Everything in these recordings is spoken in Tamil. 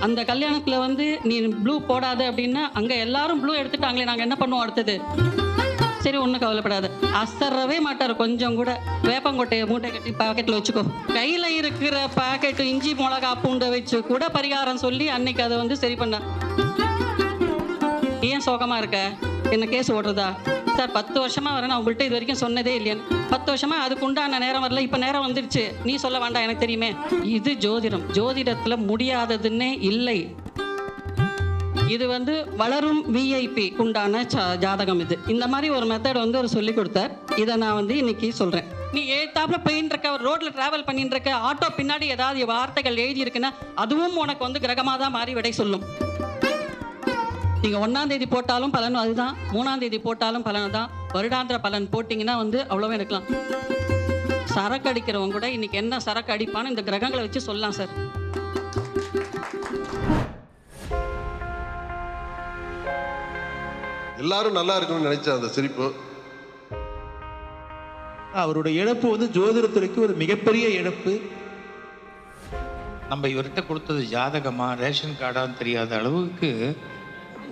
அந்த கல்யாணத்துல வந்து நீ ப்ளூ போடாத அப்படின்னா அங்க எல்லாரும் ப்ளூ எடுத்துட்டாங்களே நாங்க என்ன பண்ணுவோம் அடுத்தது? சரி ஒன்றும் கவலைப்படாத. அசரவே மாட்டார் கொஞ்சம் கூட. வேப்பங்கொட்டையை மூட்டை கட்டி பாக்கெட்டில் வச்சுக்கோ. கையில் இருக்கிற பாக்கெட்டு இஞ்சி மிளகா பூண்டை வச்சு கூட பரிகாரம் சொல்லி அன்னைக்கு அதை வந்து சரி பண்ண. ஏன் சோகமா இருக்க? என்ன கேஸ் ஓடுறதா? சார் பத்து வருஷமா வரேன் நான் உங்கள்கிட்ட இது வரைக்கும் சொன்னதே இல்லையான்னு. பத்து வருஷமா அதுக்கு உண்டான நேரம் வரல இப்போ நேரம் வந்துருச்சு. நீ சொல்ல வேண்டாம் எனக்கு தெரியுமே. இது ஜோதிடம். ஜோதிடத்துல முடியாததுன்னே இல்லை. இது வந்து வளரும் விஐபி உண்டான ஜாதகம் இது. இந்த மாதிரி ஒரு மெத்தட் வந்து அவர் சொல்லி கொடுத்தார். இதை நான் வந்து இன்னைக்கு சொல்றேன். நீ ஏத்தாப்புல போயின்னு இருக்க ரோட்ல டிராவல் பண்ணிட்டு இருக்க ஆட்டோ பின்னாடி ஏதாவது வார்த்தைகள் எழுதி இருக்குன்னா அதுவும் உனக்கு வந்து கிரகமாக தான் மாறி விடை சொல்லும். நீங்க ஒன்னாம் தேதி போட்டாலும் பலன் அதுதான். மூணாம் தேதி போட்டாலும் பலன் தான் வருடாந்திர பலன் போட்டிங்கன்னா வந்து அவ்வளோவே எடுக்கலாம். சரக்கு அடிக்கிறவங்க கூட இன்னைக்கு என்ன சரக்கு அடிப்பான்னு இந்த கிரகங்களை வச்சு சொல்லலாம் சார். எல்லாரும் நல்லா இருக்கணும்னு நினைச்ச அந்த சிரிப்பு. அவருடைய இழப்பு வந்து ஜோதிடத்துறைக்கு ஒரு மிகப்பெரிய இழப்பு. நம்ம இவர்கிட்ட கொடுத்தது ஜாதகமா ரேஷன் கார்டான்னு தெரியாத அளவுக்கு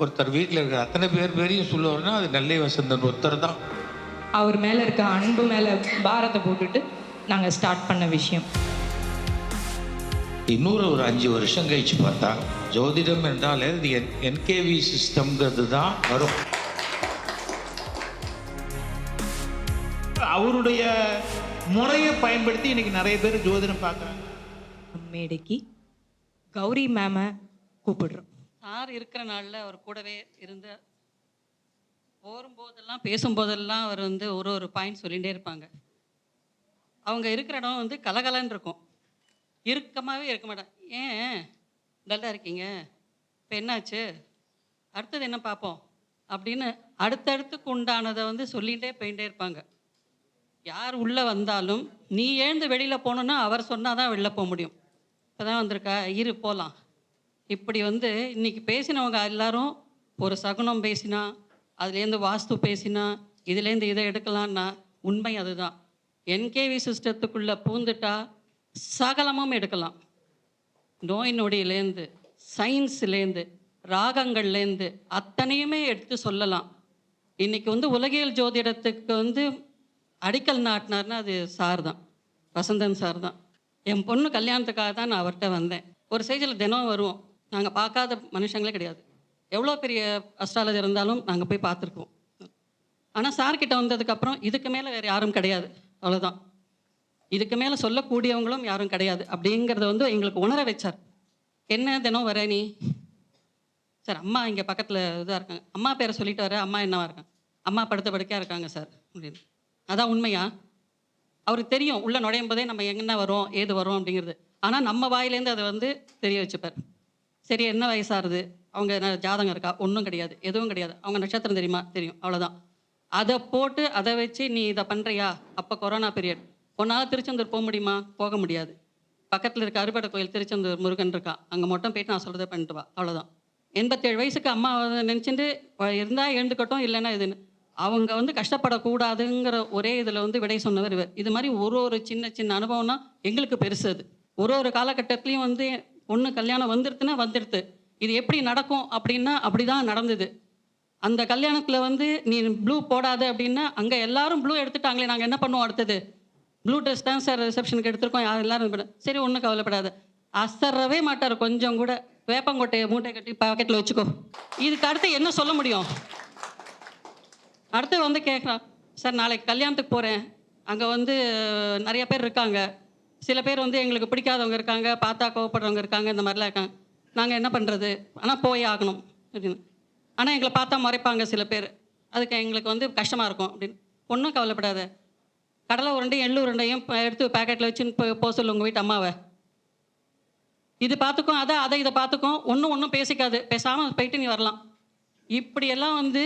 ஒருத்தர் வீட்டில் இருக்கிற அத்தனை பேர் பேரையும் சொல்லுவார்னா அது நெல்லை வசந்தன் ஒருத்தர் தான். அவர் மேலே இருக்க அன்பு மேலே பாரத்தை போட்டுட்டு நாங்கள் ஸ்டார்ட் பண்ண விஷயம். இன்னொரு ஒரு அஞ்சு வருஷம் கழிச்சு பார்த்தா ஜோதிடம் என்றாலே இது என் என்கேவி சிஸ்டம்ங்கிறது தான் வரும். அவருடைய முறையை பயன்படுத்தி இன்னைக்கு நிறைய பேர் ஜோதிடம் பார்க்குறாங்க. மேடைக்கு கௌரி மேமை கூப்பிடுறோம். சார் இருக்கிற நாளில் அவர் கூடவே இருந்து போகும்போதெல்லாம் பேசும்போதெல்லாம் அவர் வந்து ஒரு ஒரு பாயிண்ட் சொல்லிகிட்டே இருப்பாங்க. அவங்க இருக்கிற இடம் வந்து கலகலன்னு இருக்கும். இறுக்கமாகவே இருக்க மாட்டாங்க. ஏன்? டல்லாக இருக்கீங்க. இப்போ என்னாச்சு? அடுத்தது என்ன பார்ப்போம்? அப்படின்னு அடுத்தடுத்துக்கு உண்டானதை வந்து சொல்லிகிட்டே போயிட்டே இருப்பாங்க. யார் உள்ளே வந்தாலும் நீ ஏழுந்து வெளியில் போகணுன்னா அவர் சொன்னால் தான் வெளில போக முடியும். இப்போ தான் வந்திருக்கா. இரு போகலாம் இப்படி வந்து இன்னைக்கு பேசினவங்க எல்லாரும் ஒரு சகுனம் பேசினா அதுலேருந்து வாஸ்து பேசினா இதுலேருந்து இதை எடுக்கலான்னா உண்மை அதுதான். என்கேவி சிஸ்டத்துக்குள்ளே பூந்துட்டா சகலமும் எடுக்கலாம். நோய் நொடியிலேருந்து சயின்ஸ்லேருந்து ராகங்கள்லேருந்து அத்தனையுமே எடுத்து சொல்லலாம். இன்றைக்கி வந்து உலகியல் ஜோதிடத்துக்கு வந்து அடிக்கல் நாட்டினார்னா அது சார் தான் வசந்தன் சார் தான். என் பொண்ணு கல்யாணத்துக்காக தான் நான் அவர்கிட்ட வந்தேன். ஒரு ஸ்டேஜில் தினம் வருவோம். நாங்கள் பார்க்காத மனுஷங்களே கிடையாது. எவ்வளோ பெரிய அஸ்ட்ராலஜர் இருந்தாலும் நாங்கள் போய் பார்த்துருக்கோம். ஆனால் சார்கிட்ட வந்ததுக்கப்புறம் இதுக்கு மேலே வேறு யாரும் கிடையாது. அவ்வளோதான் இதுக்கு மேலே சொல்லக்கூடியவங்களும் யாரும் கிடையாது. அப்படிங்கிறத வந்து எங்களுக்கு உணர வச்சார். என்ன தினம் வர நீ? சார் அம்மா இங்கே பக்கத்தில் இதாக இருக்காங்க. அம்மா பேரை சொல்லிட்டு வர அம்மா என்னவா இருக்காங்க அம்மா படுத்த படுக்கையாக இருக்காங்க சார் அப்படின்னு. அதான் உண்மையா? அவருக்கு தெரியும். உள்ளே நுழையும் போதே நம்ம என்ன வரோம் ஏது வரோம் அப்படிங்கிறது. ஆனால் நம்ம வாயிலேருந்து அதை வந்து தெரிய வச்சுப்பார். சரி என்ன வயசாகுது? அவங்க என்ன ஜாதகம் இருக்கா? ஒன்றும் கிடையாது. எதுவும் கிடையாது. அவங்க நட்சத்திரம் தெரியுமா? தெரியும். அவ்வளோதான் அதை போட்டு அதை வச்சு நீ இதை பண்ணுறியா அப்போ கொரோனா பீரியட் உன்னால் திருச்செந்தூர் போக முடியுமா? போக முடியாது. பக்கத்தில் இருக்க அறுபடை கோயில் திருச்செந்தூர் முருகன் இருக்கான் அங்கே மட்டும் போயிட்டு நான் சொல்கிறத பண்ணிட்டு வா. அவ்வளோதான் எண்பத்தேழு வயசுக்கு அம்மா நினச்சிட்டு இருந்தால் எழுந்துக்கட்டும் இல்லைன்னா இதுன்னு அவங்க வந்து கஷ்டப்படக்கூடாதுங்கிற ஒரே இதில் வந்து விடை சொன்னவர் இவர். இது மாதிரி ஒரு ஒரு சின்ன சின்ன அனுபவம்னா எங்களுக்கு பெருசு அது. ஒரு ஒரு காலகட்டத்துலேயும் வந்து ஒன்று கல்யாணம் வந்துடுதுன்னா வந்துடுது இது எப்படி நடக்கும் அப்படின்னா அப்படி தான் நடந்தது. அந்த கல்யாணத்தில் வந்து நீ ப்ளூ போடாத அப்படின்னா அங்கே எல்லாரும் ப்ளூ எடுத்துட்டாங்களே நாங்கள் என்ன பண்ணுவோம் அடுத்தது? ப்ளூ ட்ரெஸ் தான் சார் ரிசப்ஷனுக்கு எடுத்திருக்கோம். யார் எல்லாரும் சரி ஒன்றும் கவலைப்படாது. அசரவே மாட்டார் கொஞ்சம் கூட. வேப்பங்கொட்டையை மூட்டை கட்டி பாக்கெட்டில் வச்சுக்கோ. இதுக்கு அடுத்து என்ன சொல்ல முடியும்? அடுத்து வந்து கேட்குறான் சார் நாளைக்கு கல்யாணத்துக்கு போகிறேன் அங்கே வந்து நிறைய பேர் இருக்காங்க. சில பேர் வந்து எங்களுக்கு பிடிக்காதவங்க இருக்காங்க பார்த்தா கோவப்படுறவங்க இருக்காங்க இந்த மாதிரிலாம் இருக்காங்க. நாங்கள் என்ன பண்ணுறது ஆனால் போய் ஆகணும் அப்படின்னு. ஆனால் எங்களை பார்த்தா மறைப்பாங்க சில பேர். அதுக்கு எங்களுக்கு வந்து கஷ்டமாக இருக்கும் அப்படின்னு. ஒன்றும் கவலைப்படாத. கடலை உருண்டையும் எள்ளு உருண்டையும் எடுத்து பேக்கெட்டில் வச்சுன்னு போ போக சொல்லு உங்கள் வீட்டு அம்மாவை. இது பார்த்துக்கும் அதை அதை இதை பார்த்துக்கும். ஒன்றும் ஒன்றும் பேசிக்காது. பேசாமல் போயிட்டு நீ வரலாம். இப்படியெல்லாம் வந்து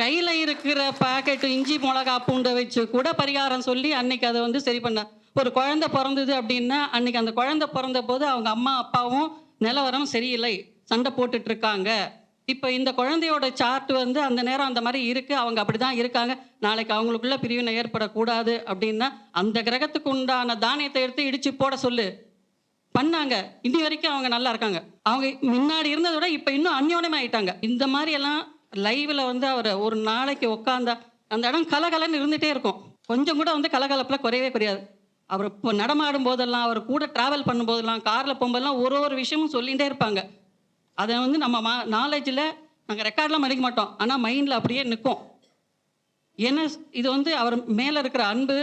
கையில் இருக்கிற பாக்கெட்டு இஞ்சி மிளகா பூண்டை வச்சு கூட பரிகாரம் சொல்லி அன்னைக்கு அதை வந்து சரி பண்ண ஒரு குழந்தை பிறந்தது அப்படின்னா அன்னைக்கு அந்த குழந்தை பிறந்த போது அவங்க அம்மா அப்பாவும் நிலவரம் சரியில்லை. சண்டை போட்டுட்டு இருக்காங்க. இப்போ இந்த குழந்தையோட சார்ட் வந்து அந்த நேரம் அந்த மாதிரி இருக்குது அவங்க அப்படி தான் இருக்காங்க. நாளைக்கு அவங்களுக்குள்ள பிரிவினை ஏற்படக்கூடாது அப்படின்னா அந்த கிரகத்துக்கு உண்டான தானியத்தை எடுத்து இடித்து போட சொல்லு. பண்ணாங்க. இன்னி வரைக்கும் அவங்க நல்லா இருக்காங்க. அவங்க முன்னாடி இருந்ததை விட இப்போ இன்னும் அந்யோன்யமா ஆயிட்டாங்க. இந்த மாதிரி எல்லாம் லைவ்ல வந்து அவர் ஒரு நாளைக்கு உட்காந்தா அந்த இடம் கலகலன்னு இருந்துகிட்டே இருக்கும். கொஞ்சம் கூட வந்து கலகலப்பில் குறையவே குறையாது. அவர் இப்போ நடமாடும் போதெல்லாம் அவர் கூட ட்ராவல் பண்ணும்போதெல்லாம் காரில் போகும்போதெல்லாம் ஒரு ஒரு விஷயமும் சொல்லிகிட்டே இருப்பாங்க. அதை வந்து நம்ம மா நாலேஜில் நாங்கள் ரெக்கார்ட்லாம் மடிக்க மாட்டோம். ஆனால் மைண்டில் அப்படியே நிற்கும் ஏன்னா இது வந்து அவர் மேலே இருக்கிற அன்பு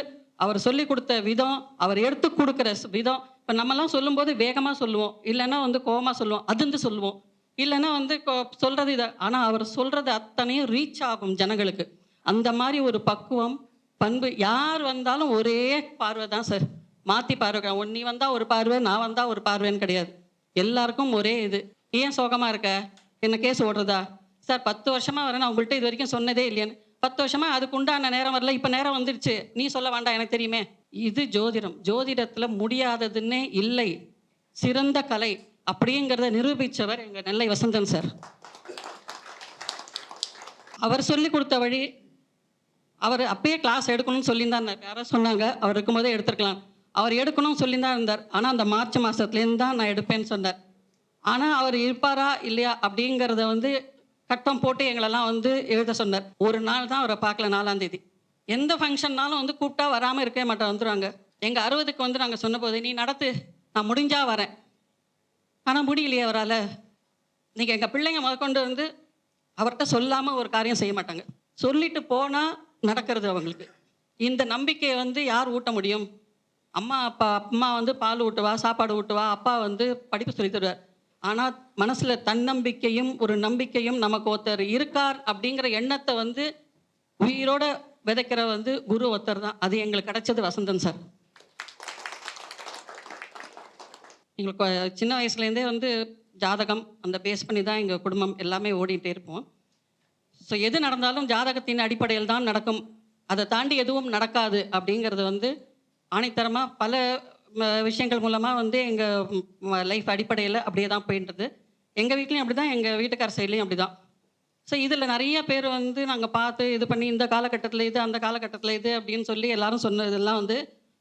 அவர் சொல்லி கொடுத்த விதம் அவர் எடுத்து கொடுக்குற விதம். இப்போ நம்மலாம் சொல்லும்போது வேகமாக சொல்லுவோம். இல்லைன்னா வந்து கோபமாக சொல்லுவோம். அதிர்ந்து சொல்லுவோம். இல்லைன்னா வந்து கோ சொல்கிறது இதை. ஆனால் அவர் சொல்கிறது அத்தனையும் ரீச் ஆகும் ஜனங்களுக்கு. அந்த மாதிரி ஒரு பக்குவம் பண்பு. யார் வந்தாலும் ஒரே பார்வை தான் சார் மாற்றி பார்வை ஒன் நீ வந்தால் ஒரு பார்வை நான் வந்தால் ஒரு பார்வைன்னு கிடையாது. எல்லாருக்கும் ஒரே இது. ஏன் சோகமாக இருக்க? என்ன கேஸ் ஓடுறதா? சார் பத்து வருஷமாக வரேன். நான் உங்கள்கிட்ட இது வரைக்கும் சொன்னதே இல்லையான்னு. பத்து வருஷமாக அதுக்கு உண்டான நேரம் வரல. இப்போ நேரம் வந்துடுச்சு நீ சொல்ல வேண்டாம் எனக்கு தெரியுமே. இது ஜோதிடம். ஜோதிடத்தில் முடியாததுன்னே இல்லை. சிறந்த கலை அப்படிங்கிறத நிரூபித்தவர் எங்கள் நெல்லை வசந்தன் சார் அவர் சொல்லி கொடுத்த வழி அவர் அப்பயே கிளாஸ் எடுக்கணும்னு சொல்லியிருந்தார். யாரோ சொன்னாங்க. அவர் இருக்கும்போதே எடுத்துருக்கலாம். அவர் எடுக்கணும்னு சொல்லியிருந்தான் இருந்தார். ஆனால் அந்த மார்ச் மாதத்துலேருந்து தான் நான் எடுப்பேன்னு சொன்னார். ஆனால் அவர் இருப்பாரா இல்லையா அப்படிங்கிறத வந்து கட்டம் போட்டு எங்களெல்லாம் வந்து எழுத சொன்னார். ஒரு நாள் தான் அவரை பார்க்கல நாலாம் தேதி. எந்த ஃபங்க்ஷன்னாலும் வந்து கூப்பிட்டா வராமல் இருக்கவே மாட்டோம் வந்துடுவாங்க எங்கள் அறுபதுக்கு வந்து நாங்கள் சொன்னபோது நீ நடத்து. நான் முடிஞ்சா வரேன். ஆனால் முடியலையே அவரால். நீங்கள் எங்கள் பிள்ளைங்க முதற்கொண்டு வந்து அவர்கிட்ட சொல்லாமல் ஒரு காரியம் செய்ய மாட்டாங்க. சொல்லிட்டு போனால் நடக்கிறது அவங்களுக்கு. இந்த நம்பிக்கையை வந்து யார் ஊட்ட முடியும்? அம்மா அப்பா அம்மா வந்து பால் ஊட்டுவா சாப்பாடு ஊட்டுவா அப்பா வந்து படிப்பு சொல்லி தருவார். ஆனால் மனசில் தன்னம்பிக்கையும் ஒரு நம்பிக்கையும் நமக்கு ஒருத்தர் இருக்கார் அப்படிங்கிற எண்ணத்தை வந்து உயிரோட விதைக்கிற வந்து குரு ஒருத்தர் தான். அது எங்களுக்கு கிடைச்சது வசந்தன் சார். எங்களுக்கு சின்ன வயசுலேருந்தே வந்து ஜாதகம் அந்த பேஸ் பண்ணி தான் எங்கள் குடும்பம் எல்லாமே ஓடிட்டே இருப்போம். ஸோ எது நடந்தாலும் ஜாதகத்தின் அடிப்படையில் தான் நடக்கும். அதை தாண்டி எதுவும் நடக்காது அப்படிங்கிறது வந்து ஆணைத்தரமாக பல விஷயங்கள் மூலமாக வந்து எங்கள் லைஃப் அடிப்படையில் அப்படியே தான் போயின்றது. எங்கள் வீட்லேயும் அப்படி தான் எங்கள் வீட்டுக்கார சைட்லேயும் அப்படி தான் ஸோ இதில் நிறைய பேர் வந்து நாங்கள் பார்த்து இது பண்ணி இந்த காலகட்டத்தில் இது அந்த காலகட்டத்தில் இது அப்படின்னு சொல்லி எல்லாரும் சொன்னதெல்லாம் வந்து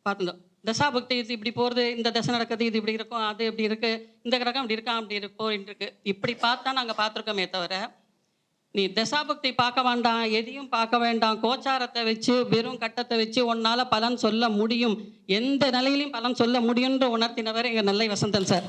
பார்த்துருந்தோம். தசாபக்தி இது இப்படி போகிறது இந்த தசை நடக்குது இது இப்படி இருக்கும் அது இப்படி இருக்குது இந்த கிரகம் இப்படி இருக்கான் அப்படி இருக்கும் போயிட்டு இருக்கு. இப்படி பார்த்தா நாங்கள் பார்த்துருக்கோமே தவிர நீ தசாபக்தி பார்க்க வேண்டாம் எதையும் பார்க்க வேண்டாம். கோச்சாரத்தை வச்சு வெறும் கட்டத்தை வச்சு உன்னால் பலன் சொல்ல முடியும். எந்த நிலையிலையும் பலன் சொல்ல முடியும்ன்ற உணர்த்தினவர் எங்கள் நெல்லை வசந்தன் சார்.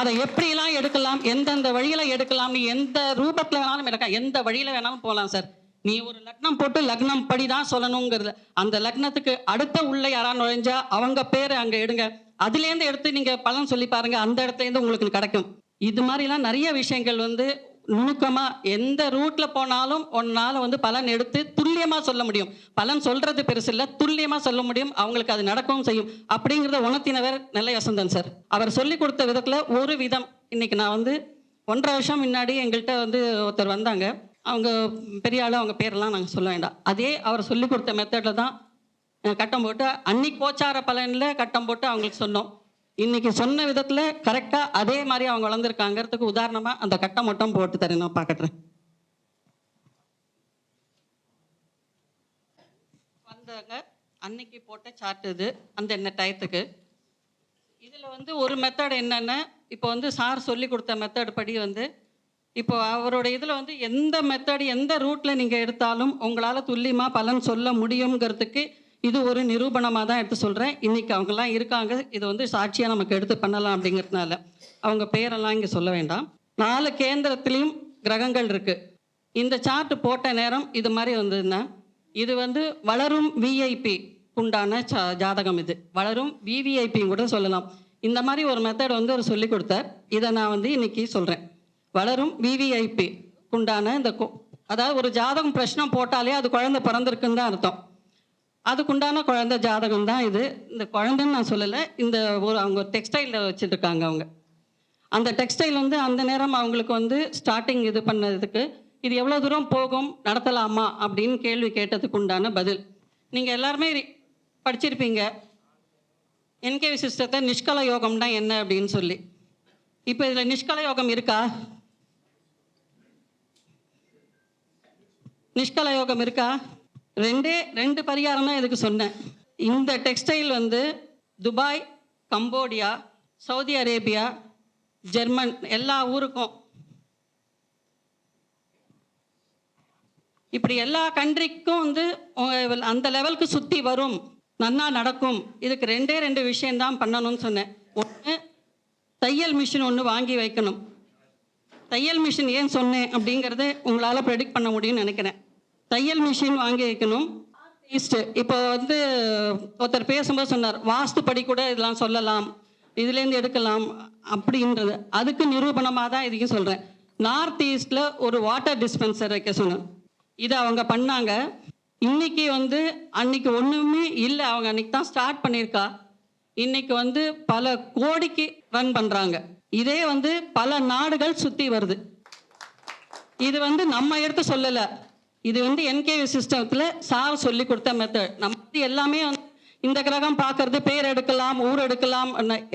அதை எப்படிலாம் எடுக்கலாம் எந்தெந்த வழியில் எடுக்கலாம் நீ எந்த ரூபத்தில் வேணாலும் எடுக்கலாம் எந்த வழியில் வேணாலும் போகலாம் சார். நீ ஒரு லக்னம் போட்டு லக்னம் படி தான் சொல்லணுங்கிறது. அந்த லக்னத்துக்கு அடுத்த உள்ள யாரா நுழைஞ்சா அவங்க பேரை அங்கே எடுங்க. அதுலேருந்து எடுத்து நீங்கள் பலன் சொல்லி பாருங்க அந்த இடத்துலேருந்து உங்களுக்கு கிடைக்கும். இது மாதிரிலாம் நிறைய விஷயங்கள் வந்து நுணுக்கமாக எந்த ரூட்டில் போனாலும் உன்னால் வந்து பலன் எடுத்து துல்லியமாக சொல்ல முடியும். பலன் சொல்கிறது பெருசு இல்லை துல்லியமாக சொல்ல முடியும். அவங்களுக்கு அது நடக்கவும் செய்யும். அப்படிங்கிறத உணர்த்தினவர் நெல்லை வசந்தன் சார். அவர் சொல்லி கொடுத்த விதத்தில் ஒரு விதம். இன்னைக்கு நான் வந்து ஒன்றரை வருஷம் முன்னாடி எங்கள்கிட்ட வந்து ஒருத்தர் வந்தாங்க. அவங்க பெரிய ஆளு அவங்க பேரெல்லாம் நாங்கள் சொல்ல வேண்டாம். அதே அவர் சொல்லி கொடுத்த மெத்தடில் தான் கட்டம் போட்டு அன்னைக்கு கோச்சார பலனில் கட்டம் போட்டு அவங்களுக்கு சொன்னோம். இன்னைக்கு சொன்ன விதத்தில் கரெக்டாக அதே மாதிரி அவங்க வளர்ந்துருக்காங்கிறதுக்கு உதாரணமாக அந்த கட்டம் மட்டும் போட்டு தரேன் நான் வந்தாங்க அன்னைக்கு போட்ட சார்ட் இது அந்த என்ன டயத்துக்கு இதில் வந்து ஒரு மெத்தட் என்னென்னா இப்போ வந்து சார் சொல்லி கொடுத்த மெத்தட் படி வந்து இப்போ அவரோட இதில் வந்து எந்த மெத்தட் எந்த ரூட்டில் நீங்கள் எடுத்தாலும் உங்களால் துல்லியமாக பலன் சொல்ல முடியுங்கிறதுக்கு இது ஒரு நிரூபணமாக தான் எடுத்து சொல்கிறேன் இன்றைக்கி அவங்கெல்லாம் இருக்காங்க. இது வந்து சாட்சியாக நமக்கு எடுத்து பண்ணலாம் அப்படிங்கிறதுனால அவங்க பேரெல்லாம் இங்கே சொல்ல வேண்டாம். நாலு கேந்திரத்துலேயும் கிரகங்கள் இருக்குது இந்த சார்ட் போட்ட நேரம் இது மாதிரி வந்ததுன்னா இது வந்து வளரும் விஐபி உண்டான சா ஜாதகம் இது. வளரும் விவிஐபி கூட சொல்லலாம். இந்த மாதிரி ஒரு மெத்தட் வந்து அவர் சொல்லி கொடுத்தார். இதை நான் வந்து இன்னைக்கு சொல்கிறேன் வளரும் விவிஐபி உண்டான இந்த கொ- அதாவது ஒரு ஜாதகம் பிரச்சனை போட்டாலே அது குழந்தை பிறந்திருக்குன்னு தான் அர்த்தம். அதுக்குண்டான குழந்தை ஜாதகம் தான் இது. இந்த குழந்தைன்னு நான் சொல்லலை. இந்த ஒரு அவங்க டெக்ஸ்டைலில் வச்சுருக்காங்க அவங்க. அந்த டெக்ஸ்டைல் வந்து அந்த நேரம் அவங்களுக்கு வந்து ஸ்டார்டிங் இது பண்ணதுக்கு இது எவ்வளோ தூரம் போகும் நடத்தலாமா அப்படின்னு கேள்வி கேட்டதுக்கு உண்டான பதில். நீங்கள் எல்லாருமே படிச்சிருப்பீங்க. என்கேவி சிஸ்டத்தை நிஷ்கல யோகம்னா என்ன அப்படின்னு சொல்லி. இப்போ இதில் நிஷ்கல யோகம் இருக்கா? நிஷ்கல யோகம் இருக்கா? ரெண்டே ரெண்டு பரிகாரம் தான் இதுக்கு சொன்னேன். இந்த டெக்ஸ்டைல் வந்து Dubai Cambodia Saudi Arabia German எல்லா ஊருக்கும். இப்படி எல்லா கண்ட்ரிக்கும் வந்து அந்த லெவலுக்கு சுற்றி வரும். நன்னா நடக்கும். இதுக்கு ரெண்டே ரெண்டு விஷயம்தான் பண்ணணும்னு சொன்னேன். ஒன்று தையல் மிஷின் ஒன்று வாங்கி வைக்கணும். தையல் மிஷின் ஏன் சொன்னேன் அப்படிங்கிறது உங்களால் ப்ரெடிக்ட் பண்ண முடியும்னு நினைக்கிறேன். தையல் மிஷின் வாங்கி வைக்கணும் ஈஸ்ட்டு இப்போ வந்து ஒருத்தர் பேசும்போது சொன்னார் வாஸ்துப்படி கூட இதெல்லாம் சொல்லலாம். இதுலேருந்து எடுக்கலாம். அப்படின்றது. அதுக்கு நிரூபணமாக தான் இதையும் சொல்கிறேன் நார்த் ஈஸ்டில் ஒரு வாட்டர் டிஸ்பென்சர் வைக்க சொன்னேன் இதை அவங்க பண்ணாங்க. இன்னைக்கு வந்து அன்னைக்கு ஒன்றுமே இல்லை. அவங்க அன்னைக்கு தான் ஸ்டார்ட் பண்ணியிருக்கா. இன்னைக்கு வந்து பல கோடிக்கு ரன் பண்ணுறாங்க இதே வந்து பல நாடுகள் சுற்றி வருது. இது வந்து நம்ம எடுத்து சொல்லலை. இது வந்து என்கேவி சிஸ்டத்தில் சார் சொல்லி கொடுத்த மெத்தட் நம்ம வந்து எல்லாமே வந்து இந்த கிரகம் பார்க்கறது பேர் எடுக்கலாம் ஊர் எடுக்கலாம்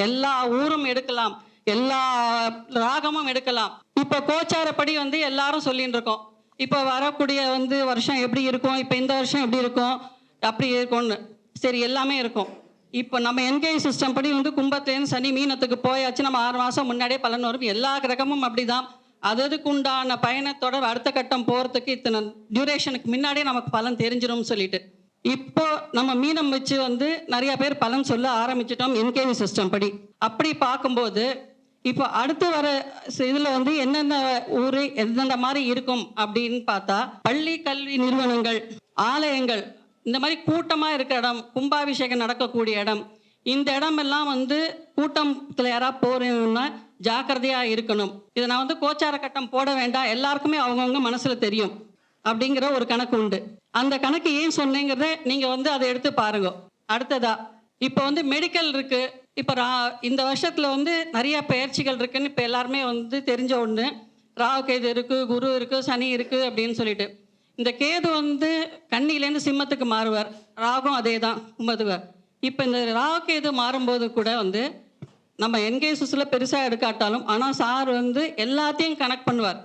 எல்லா ஊரும் எடுக்கலாம் எல்லா ராகமும் எடுக்கலாம். இப்போ கோச்சாரப்படி வந்து எல்லாரும் சொல்லிட்டு இருக்கோம். இப்போ வரக்கூடிய வந்து வருஷம் எப்படி இருக்கும்? இப்போ இந்த வருஷம் எப்படி இருக்கும்? அப்படி இருக்கும்னு. சரி எல்லாமே இருக்கும். இப்போ நம்ம என்கேஜ் சிஸ்டம் படி வந்து கும்பத்துலேருந்து சனி மீனத்துக்கு போயாச்சு. நம்ம ஆறு மாதம் முன்னாடியே பலன் வரும். எல்லா கிரகமும் அப்படிதான். தான் அததுக்குண்டான பயணத்தொடர் பயணத்தோட அடுத்த கட்டம் போகிறதுக்கு இத்தனை டியூரேஷனுக்கு முன்னாடியே நமக்கு பலன் தெரிஞ்சிடும்னு சொல்லிட்டு. இப்போ நம்ம மீனம் வச்சு வந்து நிறைய பேர் பலன் சொல்ல ஆரம்பிச்சிட்டோம் என்கேவி சிஸ்டம் படி. அப்படி பார்க்கும்போது இப்போ அடுத்து வர இதில் வந்து என்னென்ன ஊர் எந்தெந்த மாதிரி இருக்கும் அப்படின்னு பார்த்தா பள்ளி கல்வி நிறுவனங்கள் ஆலயங்கள் இந்த மாதிரி கூட்டமாக இருக்கிற இடம் கும்பாபிஷேகம் நடக்கக்கூடிய இடம் இந்த இடமெல்லாம் வந்து கூட்டத்தில் யாராவது போறீங்கன்னா ஜாக்கிரதையாக இருக்கணும். இதை நான் வந்து கோச்சார கட்டம் போட வேண்டாம். எல்லாருக்குமே அவங்கவுங்க மனசில் தெரியும். அப்படிங்கிற ஒரு கணக்கு உண்டு. அந்த கணக்கு ஏன் சொன்னேங்கிறத நீங்கள் வந்து அதை எடுத்து பாருங்க. அடுத்ததா இப்போ வந்து மெடிக்கல் இருக்குது இப்போ ரா இந்த வருஷத்தில் வந்து நிறைய பயிற்சிகள் இருக்குன்னு இப்போ எல்லாருமே வந்து தெரிஞ்ச ஒன்று ராகு கேது இருக்குது குரு இருக்கு சனி இருக்குது அப்படின்னு சொல்லிட்டு. இந்த கேது வந்து கண்ணிலேருந்து சிம்மத்துக்கு மாறுவார். ராகும் அதே தான் உமதுவர் இப்போ இந்த ராகு கேது மாறும்போது கூட வந்து நம்ம என்கேசஸில் பெருசாக எடுக்காட்டாலும் ஆனால் சார் வந்து எல்லாத்தையும் கனெக்ட் பண்ணுவார்.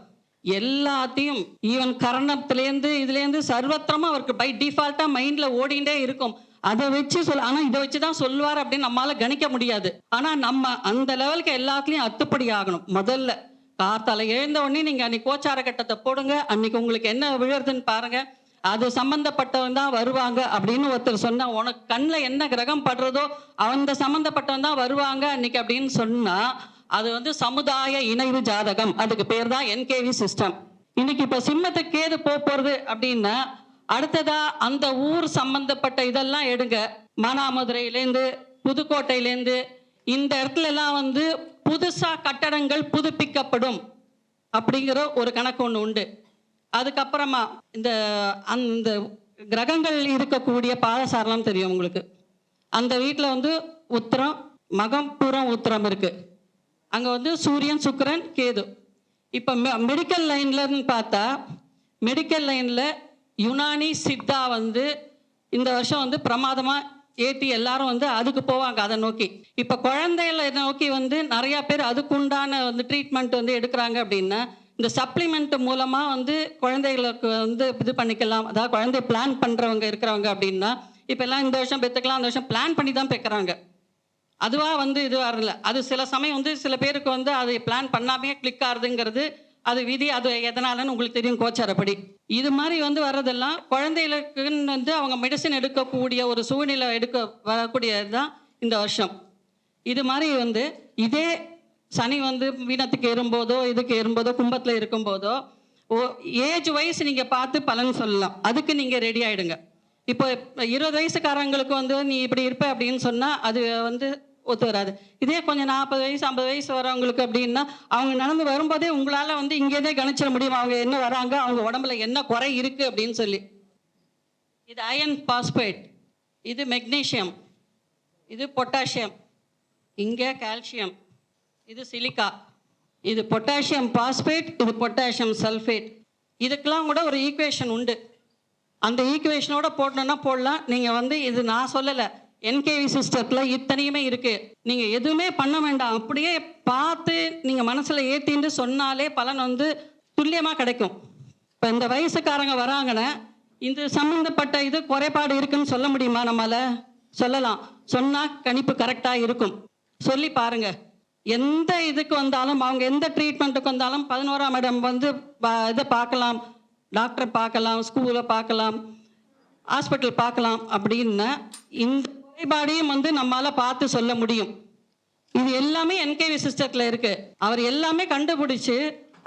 எல்லாத்தையும் ஈவன் கரணத்துலேருந்து இதுலேருந்து சர்வத்திரமா அவருக்கு பை டிஃபால்ட்டாக மைண்டில் ஓடிண்டே இருக்கும். அதை வச்சு சொல் ஆனால் இதை வச்சு தான் சொல்லுவார் அப்படின்னு நம்மளால் கணிக்க முடியாது. ஆனால் நம்ம அந்த லெவலுக்கு எல்லாத்துலேயும் அத்துப்படி ஆகணும். முதல்ல கார்த்தால எழுந்த உடனே நீங்கள் அன்னைக்கு கோச்சார கட்டத்தை போடுங்க. அன்னைக்கு உங்களுக்கு என்ன விழுறதுன்னு பாருங்கள் அது சம்பந்தப்பட்டவன் தான் வருவாங்க அப்படின்னு ஒருத்தர் சொன்னா உனக்கு கண்ணில் என்ன கிரகம் படுறதோ அந்த சம்பந்தப்பட்டவன் தான் வருவாங்க அன்னைக்கு அப்படின்னு சொன்னா அது வந்து சமுதாய இணைவு ஜாதகம். அதுக்கு பேர் தான் என்கேவி சிஸ்டம் இன்னைக்கு இப்போ சிம்மத்துக்கு கேது போக போறது அப்படின்னா அடுத்ததா அந்த ஊர் சம்பந்தப்பட்ட இதெல்லாம் எடுங்க. மானாமதுரையிலேருந்து புதுக்கோட்டையிலேருந்து இந்த இடத்துல எல்லாம் வந்து புதுசா கட்டடங்கள் புதுப்பிக்கப்படும் அப்படிங்கிற ஒரு கணக்கு ஒன்று உண்டு. அதுக்கப்புறமா இந்த அந்த கிரகங்கள் இருக்கக்கூடிய பாதசாரலாம் தெரியும் உங்களுக்கு. அந்த வீட்டில் வந்து உத்திரம் மகம் புறம் உத்திரம் இருக்கு. அங்கே வந்து சூரியன் சுக்கரன் கேது. இப்போ மெடிக்கல் லைன்லன்னு பார்த்தா மெடிக்கல் லைனில் யுனானி சித்தா வந்து இந்த வருஷம் வந்து பிரமாதமாக ஏற்றி எல்லாரும் வந்து அதுக்கு போவாங்க அதை நோக்கி. இப்போ குழந்தைகளை நோக்கி வந்து நிறையா பேர் அதுக்குண்டான வந்து ட்ரீட்மெண்ட் வந்து எடுக்கிறாங்க அப்படின்னா இந்த சப்ளிமெண்ட் மூலமாக வந்து குழந்தைகளுக்கு வந்து இது பண்ணிக்கலாம். அதாவது குழந்தை பிளான் பண்ணுறவங்க இருக்கிறவங்க அப்படின்னா இப்போ எல்லாம் இந்த வருஷம் பெற்றுக்கலாம் அந்த வருஷம் பிளான் பண்ணி தான் பெற்கிறாங்க அதுவாக வந்து இது வரல. அது சில சமயம் வந்து சில பேருக்கு வந்து அது பிளான் பண்ணாமே கிளிக் ஆகுதுங்கிறது அது விதி அது எதனாலன்னு உங்களுக்கு தெரியும் கோச்சாரப்படி. இது மாதிரி வந்து வர்றதெல்லாம் குழந்தைகளுக்குன்னு வந்து அவங்க மெடிசன் எடுக்கக்கூடிய ஒரு சூழ்நிலை எடுக்க வரக்கூடியது தான் இந்த வருஷம். இது மாதிரி வந்து இதே சனி வந்து வீணத்துக்கு ஏறும்போதோ இதுக்கு ஏறும்போதோ கும்பத்தில் இருக்கும்போதோ ஓ ஏஜ் வைஸ் நீங்கள் பார்த்து பலன் சொல்லலாம். அதுக்கு நீங்கள் ரெடி ஆகிடுங்க இப்போ இருபது வயசுக்காரங்களுக்கு வந்து நீ இப்படி இருப்ப அப்படின்னு சொன்னால் அது வந்து ஒத்து வராது. இதே கொஞ்சம் நாற்பது வயசு ஐம்பது வயசு வரவங்களுக்கு அப்படின்னா அவங்க நடந்து வரும்போதே உங்களால் வந்து இங்கேதே கணிச்சிட முடியும். அவங்க என்ன வராங்க அவங்க உடம்புல என்ன குறை இருக்குது அப்படின்னு சொல்லி. இது அயன் பாஸ்பேட் இது மெக்னீஷியம் இது பொட்டாசியம் இங்கே கால்சியம் இது சிலிக்கா இது பொட்டாசியம் பாஸ்பேட் இது பொட்டாசியம் சல்ஃபேட் இதுக்கெல்லாம் கூட ஒரு ஈக்குவேஷன் உண்டு. அந்த ஈக்குவேஷனோட போடணும்னா போடலாம். நீங்கள் வந்து இது நான் சொல்லலை. என்கேவி சிஸ்டத்தில் இத்தனையுமே இருக்குது நீங்கள் எதுவுமே பண்ண வேண்டாம். அப்படியே பார்த்து நீங்கள் மனசில் ஏற்றின்னு சொன்னாலே பலன் வந்து துல்லியமாக கிடைக்கும். இப்போ இந்த வயசுக்காரங்க வராங்கன்னா இந்த சம்மந்தப்பட்ட இது குறைபாடு இருக்குன்னு சொல்ல முடியுமா நம்மளால் சொல்லலாம். சொன்னால் கணிப்பு கரெக்டாக இருக்கும். சொல்லி பாருங்கள் எந்த இதுக்கு வந்தாலும் அவங்க எந்த ட்ரீட்மெண்ட்டுக்கு வந்தாலும் பதினோராம் இடம் வந்து இதை பார்க்கலாம் டாக்டரை பார்க்கலாம் ஸ்கூலை பார்க்கலாம் ஹாஸ்பிட்டல் பார்க்கலாம் அப்படின்னு இந்த குறைபாடையும் வந்து நம்மளால் பார்த்து சொல்ல முடியும். இது எல்லாமே என்கேவி சிஸ்டத்தில் இருக்கு. அவர் எல்லாமே கண்டுபிடிச்சு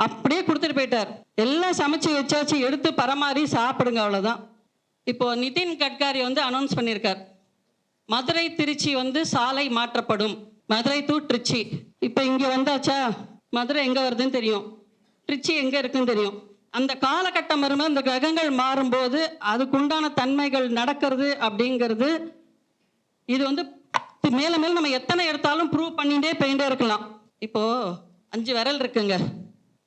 அப்படியே கொடுத்துட்டு போயிட்டார். எல்லாம் சமைச்சு வச்சாச்சு எடுத்து பரமாறி சாப்பிடுங்க அவ்வளோதான் இப்போ நிதின் கட்காரி வந்து அனௌன்ஸ் பண்ணியிருக்கார். மதுரை திருச்சி வந்து சாலை மாற்றப்படும். மதுரை டு திருச்சி. இப்போ இங்கே வந்தாச்சா? மதுரை எங்கே வருதுன்னு தெரியும். திருச்சி எங்கே இருக்குன்னு தெரியும். அந்த காலகட்டம் வரும்போது அந்த கிரகங்கள் மாறும்போது அதுக்குண்டான தன்மைகள் நடக்கிறது அப்படிங்கிறது இது வந்து மேல மேல நம்ம எத்தனை எடுத்தாலும் ப்ரூவ் பண்ணிகிட்டே போயிட்டே இருக்கலாம். இப்போ அஞ்சு விரல் இருக்குங்க.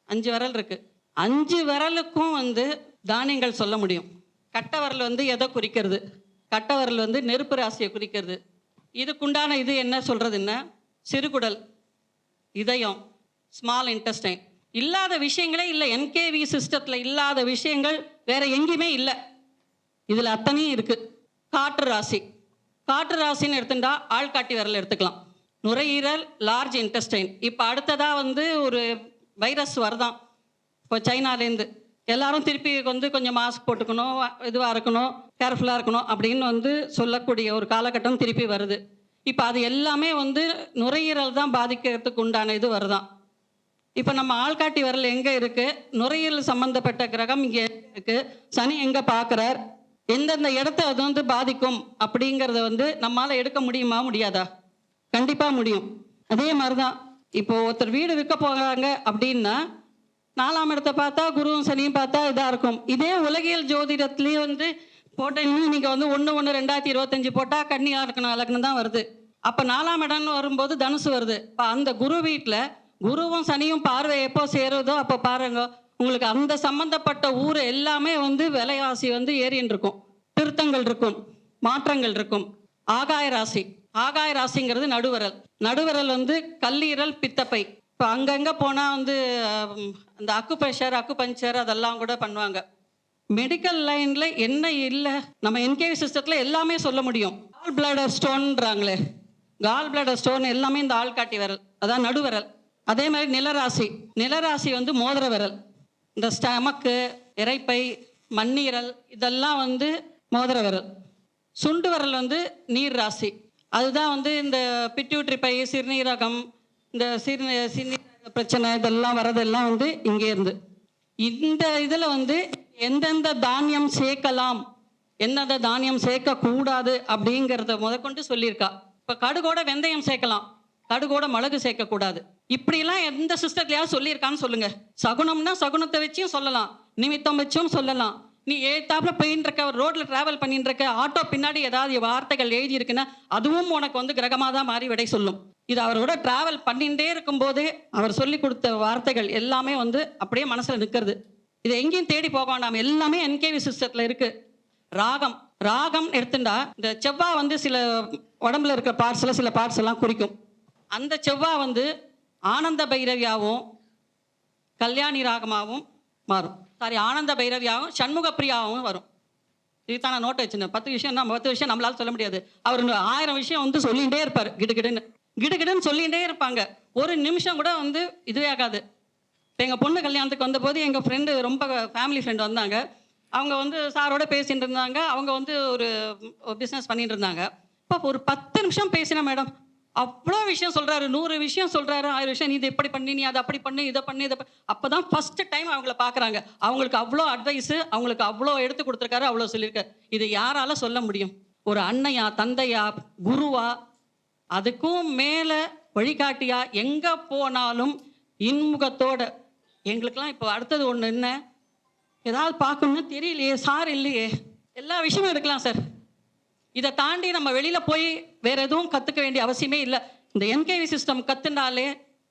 அஞ்சு விரல் இருக்கு. அஞ்சு விரலுக்கும் வந்து தானியங்கள் சொல்ல முடியும். கட்டை விரல் வந்து எதை குறிக்கிறது? கட்டவரல் வந்து நெருப்பு ராசியை குறிக்கிறது. இதுக்குண்டான இது என்ன சொல்கிறதுன்னா சிறுகுடல் இதயம் ஸ்மால் இன்டெஸ்டைன் இல்லாத விஷயங்களே இல்லை. என்கேவி சிஸ்டத்தில் இல்லாத விஷயங்கள் வேற எங்கேயுமே இல்லை. இதில் அத்தனையும் இருக்குது காற்று ராசி. காற்று ராசின்னு எடுத்துட்டா ஆள்காட்டி விரல் எடுத்துக்கலாம். நுரையீரல் லார்ஜ் இன்டெஸ்டைன் இப்போ அடுத்ததாக வந்து ஒரு வைரஸ் வருதான். இப்போ சைனாலேருந்து எல்லாரும் திருப்பி வந்து கொஞ்சம் மாஸ்க் போட்டுக்கணும் இதுவாக இருக்கணும். கேர்ஃபுல்லாக இருக்கணும் அப்படின்னு வந்து சொல்லக்கூடிய ஒரு காலகட்டம் திருப்பி வருது. இப்போ அது எல்லாமே வந்து நுரையீரல் தான் பாதிக்கிறதுக்கு உண்டான இது வருதான் இப்போ நம்ம ஆள்காட்டி விரல் எங்கே இருக்குது நுரையீரல் சம்மந்தப்பட்ட கிரகம் இங்கே இருக்கு. சனி எங்கே பார்க்குறார் எந்தெந்த இடத்த அது வந்து பாதிக்கும் அப்படிங்கிறத வந்து நம்மளால் எடுக்க முடியுமா முடியாதா? கண்டிப்பாக முடியும். அதே மாதிரி தான் இப்போ ஒருத்தர் வீடு விற்க போகிறாங்க அப்படின்னா நாலாம் இடத்தை பார்த்தா குருவும் சனியும் பார்த்தா இதாக இருக்கும். இதே உலகியல் ஜோதிடத்துலேயும் வந்து போட்டீங்கன்னா நீங்கள் வந்து ஒன்று ஒன்று ரெண்டாயிரத்தி இருபத்தஞ்சு போட்டால் கன்னியா இருக்கணும் லக்னம் தான் வருது. அப்போ நாலாம் இடம்னு வரும்போது தனுசு வருது. இப்போ அந்த குரு வீட்டில் குருவும் சனியும் பார்வை எப்போ சேருதோ அப்போ பாருங்க. உங்களுக்கு அந்த சம்பந்தப்பட்ட ஊர் எல்லாமே வந்து விலைவாசி வந்து ஏறின்னு இருக்கும். திருத்தங்கள் இருக்கும் மாற்றங்கள் இருக்கும். ஆகாய ராசி. ஆகாய ராசிங்கிறது நடுவரல். நடுவரல் வந்து கல்லீரல் பித்தப்பை. இப்போ அங்கங்கே போனால் வந்து அந்த அக்கு ப்ரெஷர் அக்கு பஞ்சர் அதெல்லாம் கூட பண்ணுவாங்க. மெடிக்கல் லைனில் என்ன இல்லை? நம்ம என்கேவி சிஸ்டத்தில் எல்லாமே சொல்ல முடியும். கால் பிளாடர் ஸ்டோன்றாங்களே கால் பிளாடர் ஸ்டோன் எல்லாமே இந்த ஆள்காட்டி விரல். அதான் நடுவிரல். அதே மாதிரி நிலராசி. நிலராசி வந்து மோதிர விரல். இந்த ஸ்டமக்கு இறைப்பை மண்ணீரல் இதெல்லாம் வந்து மோதிர விரல். சுண்டு விரல் வந்து நீர் ராசி. அதுதான் வந்து இந்த பிட்யூட்ரி பை சிறுநீரகம் இந்த சிறு சிறுநீரக பிரச்சனை இதெல்லாம் வரதெல்லாம் வந்து இங்கேருந்து இந்த இதில் வந்து எந்தெந்த தானியம் சேர்க்கலாம் எந்தெந்த தானியம் சேர்க்கக்கூடாது அப்படிங்கிறத முதற்கொண்டு சொல்லியிருக்கா. இப்போ கடுகோட வெந்தயம் சேர்க்கலாம் கடுகோட மிளகு சேர்க்கக்கூடாது. இப்படிலாம் எந்த சிஸ்டத்துலையாவது சொல்லியிருக்கான்னு சொல்லுங்க. சகுனம்னா சகுனத்தை வச்சும் சொல்லலாம் நிமித்தம் வச்சும் சொல்லலாம். நீ ஏத்தாப்புல போயின்னு இருக்க ரோட்ல டிராவல் பண்ணிட்டு இருக்க ஆட்டோ பின்னாடி ஏதாவது வார்த்தைகள் எழுதி இருக்குன்னா அதுவும் உனக்கு வந்து கிரகமாக தான் மாறி விடை சொல்லும். இது அவரோட டிராவல் பண்ணிகிட்டே இருக்கும்போதே அவர் சொல்லி கொடுத்த வார்த்தைகள் எல்லாமே வந்து அப்படியே மனசில் நிற்கிறது. இதை எங்கேயும் தேடி போக வேண்டாம். எல்லாமே என்கேவி சிஸ்டத்தில் இருக்குது ராகம் ராகம் எடுத்துட்டா இந்த செவ்வாய் வந்து சில உடம்புல இருக்கிற பார்ட்ஸில் சில பார்ட்ஸ் எல்லாம் குறிக்கும். அந்த செவ்வாய் வந்து ஆனந்த பைரவியாகவும் கல்யாணி ராகமாகவும் மாறும். சாரி ஆனந்த பைரவியாகவும் சண்முக பிரியாவும் வரும். இதுதான் நான் நோட்டை பத்து விஷயம் நம்ம பத்து விஷயம் நம்மளால சொல்ல முடியாது. அவர் ஆயிரம் விஷயம் வந்து சொல்லிகிட்டே இருப்பார். கிடுகிடுன்னு. கிடுகிடுன்னு சொல்லிகிட்டே இருப்பாங்க. ஒரு நிமிஷம் கூட வந்து இதுவே ஆகாது. எங்கள் பொண்ணு கல்யாணத்துக்கு வந்தபோது எங்கள் ஃப்ரெண்டு ரொம்ப ஃபேமிலி ஃப்ரெண்டு வந்தாங்க. அவங்க வந்து சாரோட பேசிகிட்டு இருந்தாங்க. அவங்க வந்து ஒரு பிஸ்னஸ் பண்ணிட்டு இருந்தாங்க. இப்போ ஒரு பத்து நிமிஷம் பேசினா மேடம் அவ்வளோ விஷயம் சொல்கிறாரு நூறு விஷயம் சொல்கிறாரு ஆயிரம் விஷயம். நீ இதை இப்படி பண்ணி நீ அதை அப்படி பண்ணி இதை பண்ணி இதை அப்போ தான் ஃபஸ்ட்டு டைம் அவங்கள பார்க்குறாங்க அவங்களுக்கு அவ்வளோ அட்வைஸு அவங்களுக்கு அவ்வளோ எடுத்து கொடுத்துருக்காரு அவ்வளோ சொல்லியிருக்காரு. இது யாரால சொல்ல முடியும்? ஒரு அண்ணையா தந்தையா குருவா அதுக்கும் மேலே வழிகாட்டியா எங்கே போனாலும் இன்முகத்தோட எங்களுக்கெல்லாம் இப்போ அடுத்தது ஒன்று என்ன? ஏதாவது பார்க்கணும்னு தெரியலையே சார் இல்லையே. எல்லா விஷயமும் எடுக்கலாம் சார். இதை தாண்டி நம்ம வெளியில் போய் வேற எதுவும் கற்றுக்க வேண்டிய அவசியமே இல்லை. இந்த என்கேவி சிஸ்டம் கற்றுனாலே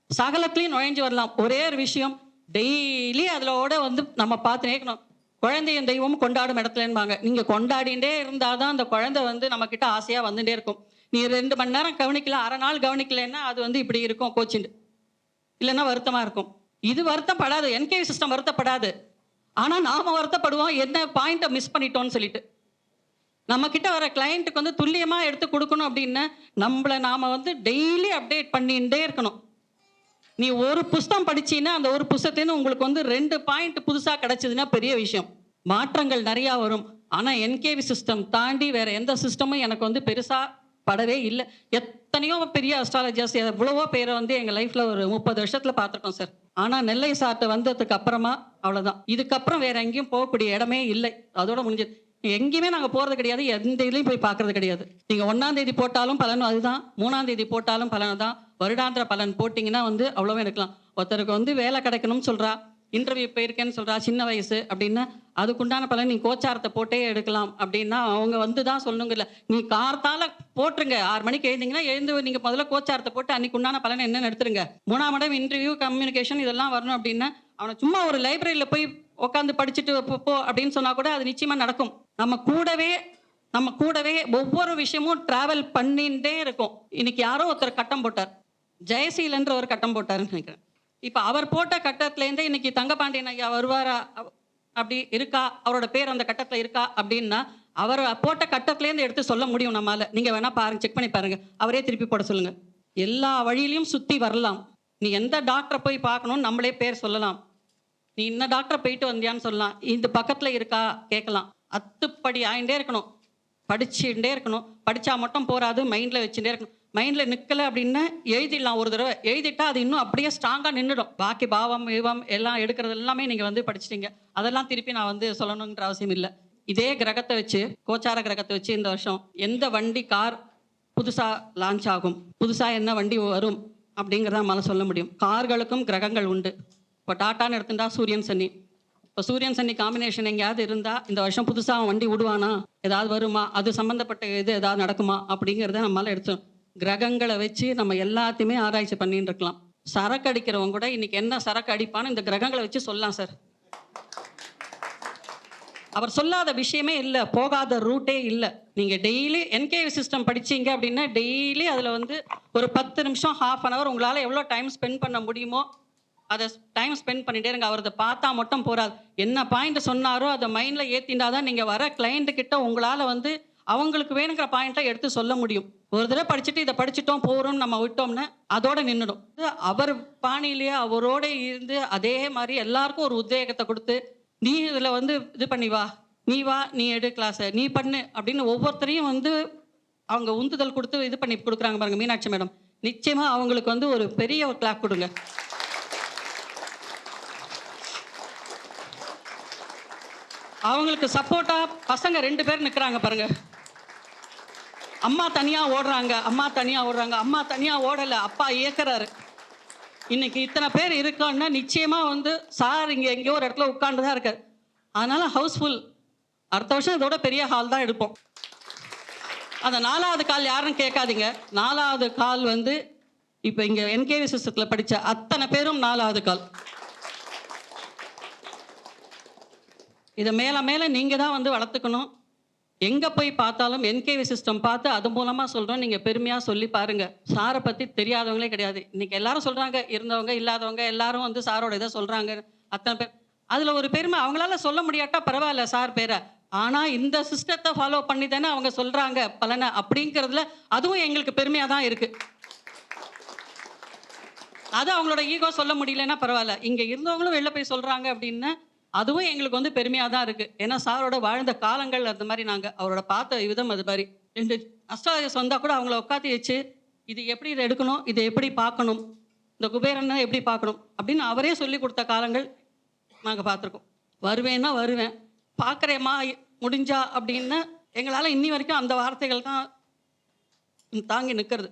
சகலத்துலேயும் நுழைஞ்சு வரலாம். ஒரே ஒரு விஷயம் டெய்லி அதிலோட வந்து நம்ம பார்த்து இருக்கணும் குழந்தையும் தெய்வமும் கொண்டாடும் இடத்துலன்பாங்க. நீங்கள் கொண்டாடிண்டே இருந்தால் தான் அந்த குழந்தை வந்து நம்மக்கிட்ட ஆசையாக வந்துட்டே இருக்கும். நீ ரெண்டு மணி நேரம் கவனிக்கல அரை நாள் கவனிக்கலைன்னா அது வந்து இப்படி இருக்கும் கோச்சிண்டு இல்லைன்னா வருத்தமாக இருக்கும். இது வருத்தப்படாது. NKV system வருத்தப்படாது. ஆனால் நாம் வருத்தப்படுவோம். என்ன பாயிண்ட்டை மிஸ் பண்ணிட்டோம்னு சொல்லிட்டு. நம்மக்கிட்ட வர கிளையண்ட்டுக்கு வந்து துல்லியமாக எடுத்து கொடுக்கணும் அப்படின்னு நம்மளை நாம வந்து டெய்லி அப்டேட் பண்ணிகிட்டே இருக்கணும். நீ ஒரு புஸ்தகம் படிச்சீன்னா அந்த ஒரு புஸ்தத்துலேருந்து உங்களுக்கு வந்து ரெண்டு பாயிண்ட் புதுசாக கிடச்சிதுன்னா பெரிய விஷயம். மாற்றங்கள் நிறையா வரும். ஆனால் என்கேவி சிஸ்டம் தாண்டி வேற எந்த சிஸ்டமும் எனக்கு வந்து பெருசாக படவே இல்லை. எத்தனையோ பெரிய அஸ்ட்ராலஜர்ஸ் எவ்வளவோ பேரை வந்து எங்கள் லைஃப்பில் ஒரு முப்பது வருஷத்தில் பார்த்துருக்கோம் சார் ஆனால் நெல்லை சாட்டை வந்ததுக்கு அப்புறமா அவ்வளோதான் இதுக்கப்புறம் வேற எங்கேயும் போகக்கூடிய இடமே இல்லை. அதோட முடிஞ்சது. எங்கேயுமே நாங்கள் போகிறது கிடையாது எந்த இதுலையும் போய் பார்க்கறது கிடையாது. நீங்கள் ஒன்றாம் தேதி போட்டாலும் பலனும் அதுதான். மூணாம் தேதி போட்டாலும் பலன் தான் வருடாந்திர பலன் போட்டிங்கன்னா வந்து அவ்வளோவே எடுக்கலாம். ஒருத்தருக்கு வந்து வேலை கிடைக்கணும்னு சொல்கிறா இன்டர்வியூ போயிருக்கேன்னு சொல்கிறா சின்ன வயசு அப்படின்னா அதுக்குண்டான பலன் நீ கோச்சாரத்தை போட்டே எடுக்கலாம் அப்படின்னா அவங்க வந்து தான் சொல்லணுங்கல்ல நீ கார்த்தால போட்டுருங்க. ஆறு மணிக்கு எழுந்தீங்கன்னா எழுந்து நீங்கள் முதல்ல கோச்சாரத்தை போட்டு அன்னைக்கு உண்டான பலன் என்னன்னு எடுத்துருங்க. மூணாம் இடம் இன்டர்வியூ கம்யூனிகேஷன் இதெல்லாம் வரணும் அப்படின்னா அவனை சும்மா ஒரு லைப்ரரியில் போய் உட்காந்து படிச்சுட்டு போ போ அப்படின்னு சொன்னா கூட அது நிச்சயமா நடக்கும். நம்ம கூடவே நம்ம கூடவே ஒவ்வொரு விஷயமும் டிராவல் பண்ணிட்டே இருக்கும். இன்னைக்கு யாரோ ஒருத்தர் கட்டம் போட்டார். ஜெயசீலன்ற ஒரு கட்டம் போட்டாருன்னு நினைக்கிறேன். இப்போ அவர் போட்ட கட்டத்துலேருந்தே இன்னைக்கு தங்கபாண்டியன் ஐயா வருவாரா? அப்படி இருக்கா? அவரோட பேர் அந்த கட்டத்தில் இருக்கா? அப்படின்னா அவர் போட்ட கட்டத்துலேருந்து எடுத்து சொல்ல முடியும் நம்மால. நீங்கள் வேணால் பாருங்க செக் பண்ணி பாருங்க. அவரே திருப்பி போட சொல்லுங்க. எல்லா வழியிலையும் சுற்றி வரலாம். நீ எந்த டாக்டரை போய் பார்க்கணும்னு நம்மளே பேர் சொல்லலாம். நீ இந்த டாக்டரை போயிட்டு வந்தியான்னு சொல்லலாம். இந்த பக்கத்தில் இருக்கா? கேட்கலாம். அத்துப்படி ஆயிண்டே இருக்கணும். படிச்சுட்டே இருக்கணும். படித்தா மட்டும் போகாது மைண்டில் வச்சுட்டே இருக்கணும். மைண்டில் நிற்கலை அப்படின்னு எழுதிடலாம். ஒரு தடவை எழுதிட்டா அது இன்னும் அப்படியே ஸ்ட்ராங்காக நின்றுடும் பாக்கி பாவம் விவம் எல்லாம் எடுக்கிறது எல்லாமே நீங்கள் வந்து படிச்சிட்டீங்க. அதெல்லாம் திருப்பி நான் வந்து சொல்லணுன்ற அவசியம் இல்லை. இதே கிரகத்தை வச்சு கோச்சார கிரகத்தை வச்சு இந்த வருஷம் எந்த வண்டி கார் புதுசாக லான்ச் ஆகும்? புதுசாக என்ன வண்டி வரும்? அப்படிங்கிறத நம்மளால் சொல்ல முடியும். கார்களுக்கும் கிரகங்கள் உண்டு. இப்போ டாட்டான்னு எடுத்துட்டா சூரியன் சனி. இப்போ சூரியன் சனி காம்பினேஷன் எங்கேயாவது இருந்தால் இந்த வருஷம் புதுசாக வண்டி விடுவானா ஏதாவது வருமா? அது சம்மந்தப்பட்ட இது ஏதாவது நடக்குமா? அப்படிங்கிறத நம்மளால் எடுத்துடும் கிரகங்களை வச்சு நம்ம எல்லாத்தையுமே ஆராய்ச்சி பண்ணிட்டு இருக்கலாம் சரக்கு அடிக்கிறவங்க கூட இன்னைக்கு என்ன சரக்கு அடிப்பான்னு இந்த கிரகங்களை வச்சு சொல்லலாம் சார். அவர் சொல்லாத விஷயமே இல்லை போகாத ரூட்டே இல்லை. நீங்கள் டெய்லி என்கேவி சிஸ்டம் படிச்சீங்க அப்படின்னா டெய்லி அதில் வந்து ஒரு பத்து நிமிஷம் ஹாஃப் அன் ஹவர் உங்களால் எவ்வளோ டைம் ஸ்பெண்ட் பண்ண முடியுமோ அதை டைம் ஸ்பெண்ட் பண்ணிட்டே இருங்க. அவரது பார்த்தா மட்டும் போகாது என்ன பாயிண்ட் சொன்னாரோ அதை மைண்டில் ஏற்றினா தான் நீங்கள் வர கிளைண்ட்டு கிட்ட உங்களால் வந்து அவங்களுக்கு வேணுங்கிற பாயிண்ட்டை எடுத்து சொல்ல முடியும். ஒரு தடவை படிச்சுட்டு இதை படிச்சுட்டோம் போகிறோம் நம்ம விட்டோம்னா அதோட நின்றுடும் அவர் பாணியிலேயே அவரோட இருந்து அதே மாதிரி எல்லாருக்கும் ஒரு உத்வேகத்தை கொடுத்து நீ இதில் வந்து இது பண்ணி வா. நீ வா நீ எடு கிளாஸை நீ பண்ணு. அப்படின்னு ஒவ்வொருத்தரையும் வந்து அவங்க உந்துதல் கொடுத்து இது பண்ணி கொடுக்குறாங்க பாருங்க மீனாட்சி மேடம். நிச்சயமா அவங்களுக்கு வந்து ஒரு பெரிய ஒரு கிளாப் கொடுங்க. அவங்களுக்கு சப்போர்ட்டா பசங்க ரெண்டு பேர் நிற்கிறாங்க பாருங்க. அம்மா தனியா ஓடுறாங்க அம்மா தனியா ஓடுறாங்க அம்மா தனியா ஓடல அப்பா இயக்குறாரு இன்னைக்கு இத்தனை பேர் இருக்கான்னா நிச்சயமா வந்து சார் இங்க எங்கேயோ ஒரு இடத்துல உட்காந்து தான் இருக்காரு. அதனால ஹவுஸ்ஃபுல். அடுத்த வருஷம் இதோட பெரிய ஹால் தான் எடுப்போம். அந்த நாலாவது கால் யாருன்னு கேட்காதீங்க. நாலாவது கால் வந்து இப்போ இங்கே என்கேவி சிஸ்டத்தில் படித்த அத்தனை பேரும் நாலாவது கால். இதை மேலே மேலே நீங்கள் தான் வந்து வளர்த்துக்கணும். எங்கே போய் பார்த்தாலும் என்கேவி சிஸ்டம் பார்த்து அது மூலமாக சொல்கிறோம் நீங்கள் பெருமையாக சொல்லி பாருங்கள் சாரை பற்றி தெரியாதவங்களே கிடையாது. இன்றைக்கி எல்லாரும் சொல்கிறாங்க இருந்தவங்க இல்லாதவங்க எல்லாரும் வந்து சாரோட இதை சொல்கிறாங்க அத்தனை பேர். அதில் ஒரு பெருமை அவங்களால சொல்ல முடியாட்டா பரவாயில்ல சார் பேரை. ஆனால் இந்த சிஸ்டத்தை ஃபாலோ பண்ணி தானே அவங்க சொல்கிறாங்க பலனை அப்படிங்கிறதுல அதுவும் எங்களுக்கு பெருமையாக தான் இருக்குது அது அவங்களோட ஈகோ சொல்ல முடியலன்னா பரவாயில்ல. இங்கே இருந்தவங்களும் வெளில போய் சொல்கிறாங்க அப்படின்னா அதுவும் எங்களுக்கு வந்து பெருமையாக தான் இருக்குது ஏன்னா சாரோட வாழ்ந்த காலங்கள் அந்த மாதிரி நாங்கள் அவரோட பார்த்த விதம் அது மாதிரி. ரெண்டு அஸ்ட்ராலஜர்ஸ் வந்தால் கூட அவங்கள உட்காந்து வச்சு இது எப்படி இதை எடுக்கணும் இதை எப்படி பார்க்கணும் இந்த குபேரனை எப்படி பார்க்கணும் அப்படின்னு அவரே சொல்லி கொடுத்த காலங்கள் நாங்கள் பார்த்துருக்கோம். வருவேன்னா வருவேன். பார்க்குறேம்மா முடிஞ்சா அப்படின்னு எங்களால் இன்னி வரைக்கும் அந்த வார்த்தைகள் தான் தாங்கி நிற்கிறது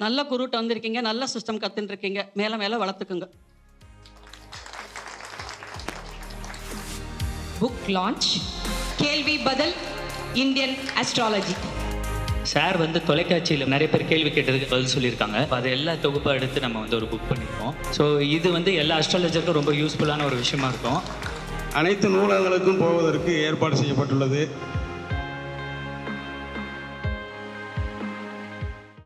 நல்ல குருட்டை வந்திருக்கீங்க நல்ல சிஸ்டம் கத்துன்னு இருக்கீங்க மேலே மேலே வளர்த்துக்குங்க. புக் லான்ச் கேள்வி பதில் இந்தியன் அஸ்ட்ராலஜி சார் வந்து தொலைக்காட்சியில் நிறைய பேர் கேள்வி கேட்டதுக்கு பதில் சொல்லியிருக்காங்க. அது எல்லா தொகுப்பாக எடுத்து நம்ம வந்து ஒரு புக் பண்ணியிருக்கோம் ஸோ இது வந்து எல்லா அஸ்ட்ராலஜருக்கும் ரொம்ப யூஸ்ஃபுல்லான ஒரு விஷயமா இருக்கும். அனைத்து நூலகங்களுக்கும் போவதற்கு ஏற்பாடு செய்யப்பட்டுள்ளது.